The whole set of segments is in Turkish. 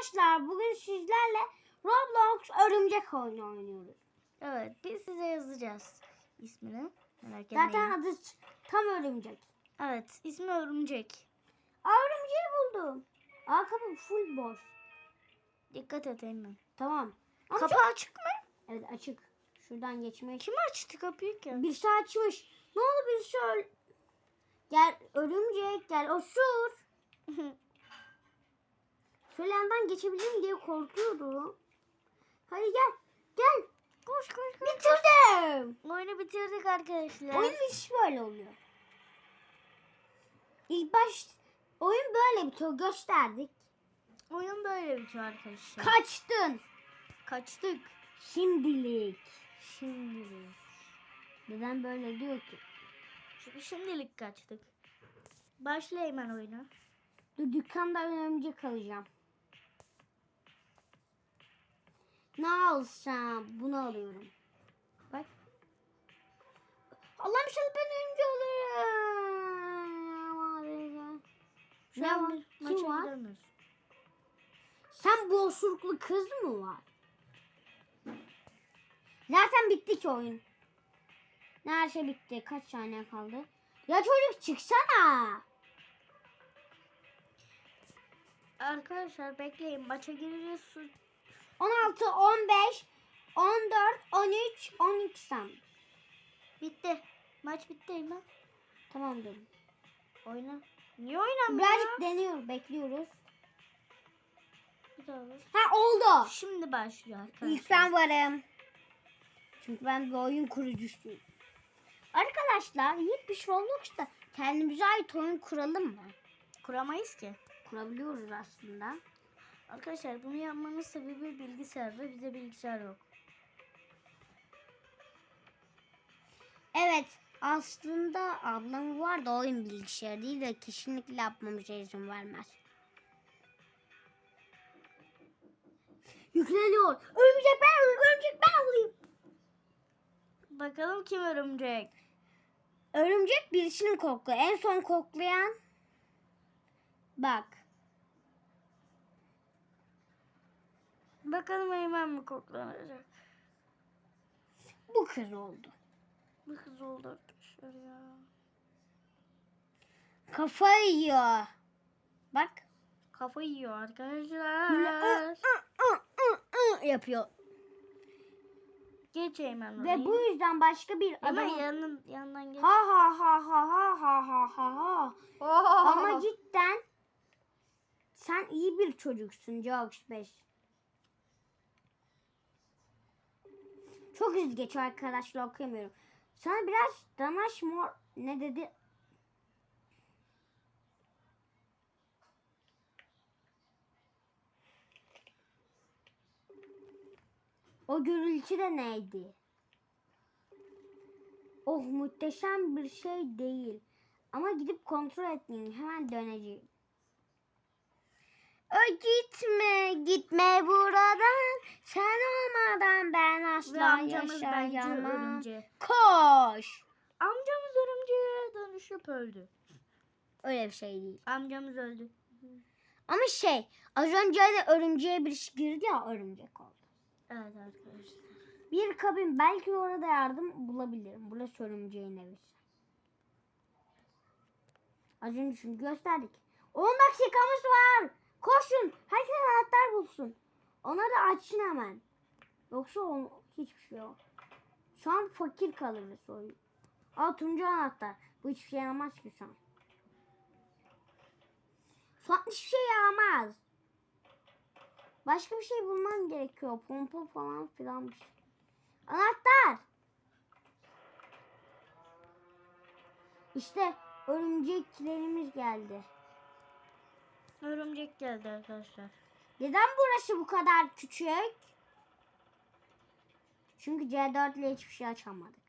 Arkadaşlar bugün sizlerle Roblox örümcek oyunu oynuyoruz. Evet biz size yazacağız ismini. Merak etmeyin. Zaten adı tam örümcek. Evet ismi Örümcek. Aa, örümceği buldum. Aa kapı full boş. Dikkat et Eymen. Tamam. Ama Kapı çok- açık mı? Evet açık. Şuradan geçmeye Kim açtı kapıyı ki? Birisi açmış. Ne oldu birisi öl... Gel örümcek gel osur. Şöyle yandan geçebilirim diye korkuyorum. Hadi gel. Gel. koş koş koş. Bitirdim. Oyunu bitirdik arkadaşlar. Oyun hiç böyle oluyor. İlk baş oyun böyle bitiyor. Gösterdik. Oyun böyle bitiyor arkadaşlar. Kaçtın. Kaçtık. Şimdilik. Şimdilik. Neden böyle diyor ki? Çünkü şimdilik kaçtık. Başla Eymen oyunu. Dur dükkanda örümcek alacağım. Ne alsam? Bunu alıyorum. Bak. Allah'ım inşallah ben örümcek olurum. Ne var? Kim var? gidemiyoruz. Sen bu osuruklu kız mı var? Zaten bitti ki oyun. Ne her şey bitti. Kaç saniye kaldı? Ya çocuk çıksana. Arkadaşlar bekleyin maça gireceğiz. Su... 16, 15, 14, 13, 12 san. Bitti. Maç bitti Eymen. Tamam dur. Oyna. Niye oynamıyor? Birazcık deniyoruz, bekliyoruz. Bir. Ha oldu. Şimdi başlıyor arkadaşlar. İlk ben varım. Çünkü ben bir oyun kurucusuyum. Arkadaşlar yepyeni Roblox'ta kendimize ait oyun kuralım mı? Kuramayız ki. Kurabiliyoruz aslında. Arkadaşlar bunu yapmamın sebebi bilgisayar ve bize bilgisayar yok. Evet aslında ablam var da oyun bilgisayarı değil ve kesinlikle yapmamıza izin vermez. Yükleniyor. Örümcek ben alayım, örümcek ben alayım. Bakalım kim örümcek? Örümcek birisini kokluyor. En son koklayan bak. Bakalım Eymen mi koklanacak? Bu kız oldu. Bu kız oldu arkadaşlar ya. Kafayı yiyor. Bak. Kafa yiyor arkadaşlar. yapıyor. Geç Eymen Ve bu yüzden başka bir adam yanın, yanından geç. ha ha ha ha ha ha ha ha ha Ama cidden sen iyi bir çocuksun Jokes 5. Çok hızlı geçiyor arkadaşlar okuyamıyorum. Sana biraz danaş mor ne dedi? O gürültü de neydi? Oh muhteşem bir şey değil. Ama gidip kontrol etmeyeyim. Hemen döneceğim. Ö gitme, gitme buradan. Sen olmadan ben Ve asla amcamız bence yaşayamam. örümcek. Koş. Amcamız örümceğe dönüşüp öldü. Öyle bir şey değil. Amcamız öldü. Ama şey, az önce de örümceğe birisi girdi ya örümcek oldu. Evet arkadaşlar. Bir kabin belki orada yardım bulabilirim. Burası örümceğin evi. Az önce çünkü gösterdik. 10 dakikamız var. Koşun. Herkes anahtar bulsun. Onları açın hemen. Yoksa o, hiçbir şey yok. Şu an fakir kalırız oyun. Al turuncu anahtar. Bu hiçbir şey yaramaz ki şu an. Şu an hiçbir şey yaramaz. Başka bir şey bulman gerekiyor. Pompa falan filan bir şey. Anahtar. İşte örümceklerimiz geldi. Örümcek geldi arkadaşlar. Neden burası bu kadar küçük? Çünkü C4 ile hiçbir şey açamadık.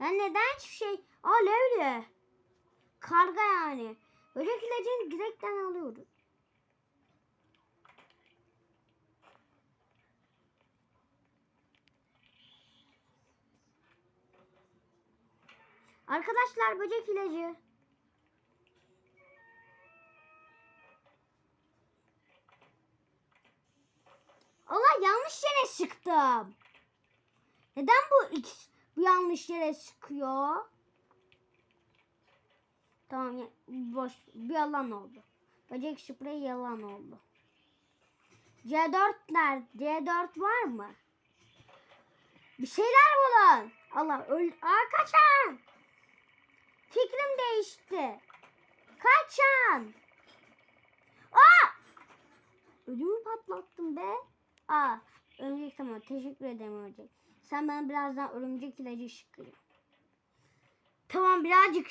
Ya neden hiçbir şey? Aa Levli. Karga yani. Böcek ilacını direkten alıyoruz. Arkadaşlar böcek ilacı. Yanlış yere sıktım. Neden bu X bu yanlış yere sıkıyor? Tamam boş bir yalan oldu. Böcek sprey yalan oldu. C4 nerede? C4 var mı? Bir şeyler bulun. Allah öl... Kaçan. Fikrim değişti. Kaçan. Aa! Ödümü patlattım be. Aa, örümcek tamam. Teşekkür ederim örümcek. Sen bana birazdan örümcek ilacı şıkkıyor. Tamam birazcık.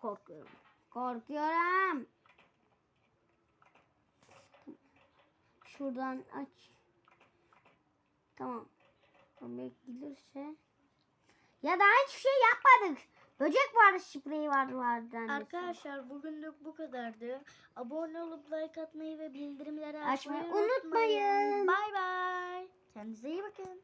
Korkuyorum. Korkuyorum. Şuradan aç. Tamam. Örümcek gelirse. Ya daha hiçbir şey yapmadık. Böcek vardı, spreyi vardı vardı. annesi. Arkadaşlar bugünlük bu kadardı. Abone olup like atmayı ve bildirimleri Açmayı açmayı unutmayın. unutmayın. Bay bay. Kendinize iyi bakın.